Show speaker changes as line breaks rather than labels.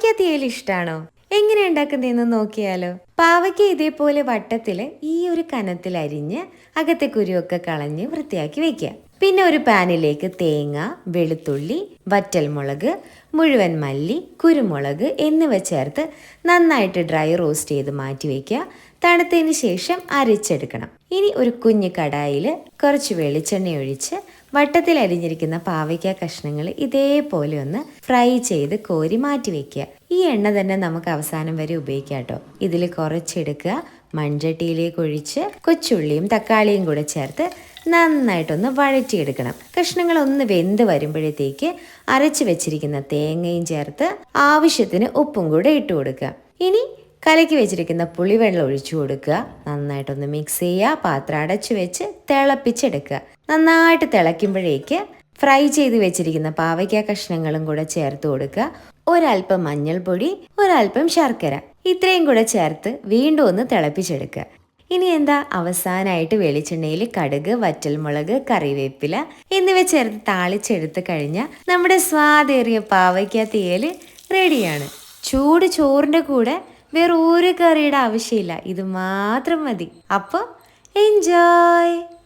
പാവയ്ക്ക തീയൽ ഇഷ്ടാണോ? എങ്ങനെ ഉണ്ടാക്കുന്നതെന്ന് നോക്കിയാലോ. പാവയ്ക്ക ഇതേപോലെ വട്ടത്തിൽ ഈ ഒരു കനത്തിൽ അരിഞ്ഞ് അകത്തെ കുരുവൊക്കെ കളഞ്ഞ് വൃത്തിയാക്കി വെക്കുക പിന്നെ ഒരു പാനിലേക്ക് തേങ്ങ വെളുത്തുള്ളി വറ്റൽമുളക് മുഴുവൻ മല്ലി കുരുമുളക് എന്നിവ ചേർത്ത് നന്നായിട്ട് ഡ്രൈ റോസ്റ്റ് ചെയ്ത് മാറ്റി വെക്കുക തണുത്തതിന് ശേഷം അരച്ചെടുക്കണം. ഇനി ഒരു കുഞ്ഞു കടായിൽ കുറച്ച് വെളിച്ചെണ്ണ ഒഴിച്ച് വട്ടത്തിൽ അരിഞ്ഞിരിക്കുന്ന പാവയ്ക്ക കഷ്ണങ്ങൾ ഇതേപോലെ ഒന്ന് ഫ്രൈ ചെയ്ത് കോരി മാറ്റി വെക്കുക. ഈ എണ്ണ തന്നെ നമുക്ക് അവസാനം വരെ ഉപയോഗിക്കാം കേട്ടോ. ഇതിൽ കുറച്ചെടുക്കുക. മൺചട്ടിയിലേക്ക് ഒഴിച്ച് കൊച്ചുള്ളിയും തക്കാളിയും കൂടെ ചേർത്ത് നന്നായിട്ടൊന്ന് വഴറ്റിയെടുക്കണം. കഷ്ണങ്ങൾ ഒന്ന് വെന്ത് വരുമ്പോഴത്തേക്ക് അരച്ചു വെച്ചിരിക്കുന്ന തേങ്ങയും ചേർത്ത് ആവശ്യത്തിന് ഉപ്പും കൂടെ ഇട്ട് കൊടുക്കുക. ഇനി കലക്കി വെച്ചിരിക്കുന്ന പുളിവെള്ളം ഒഴിച്ചു കൊടുക്കുക. നന്നായിട്ടൊന്ന് മിക്സ് ചെയ്യുക. പാത്രം അടച്ചു വെച്ച് തിളപ്പിച്ചെടുക്കുക. നന്നായിട്ട് തിളയ്ക്കുമ്പോഴേക്ക് ഫ്രൈ ചെയ്ത് വെച്ചിരിക്കുന്ന പാവയ്ക്ക കഷ്ണങ്ങളും കൂടെ ചേർത്ത് കൊടുക്കുക. ഒരല്പം മഞ്ഞൾപ്പൊടി ഒരല്പം ശർക്കര ഇത്രയും കൂടെ ചേർത്ത് വീണ്ടും ഒന്ന് തിളപ്പിച്ചെടുക്കുക. ഇനി എന്താ? അവസാനമായിട്ട് വെളിച്ചെണ്ണയിൽ കടുക് വറ്റൽമുളക് കറിവേപ്പില എന്നിവ ചേർത്ത് താളിച്ചെടുത്ത് കഴിഞ്ഞാൽ നമ്മുടെ സ്വാദേറിയ പാവയ്ക്ക തേൽ റെഡിയാണ്. ചൂട് ചോറിന്റെ കൂടെ വേറെ ഒരു കറിയുടെ ആവശ്യമില്ല. ഇത് മാത്രം മതി. അപ്പോൾ എൻജോയ്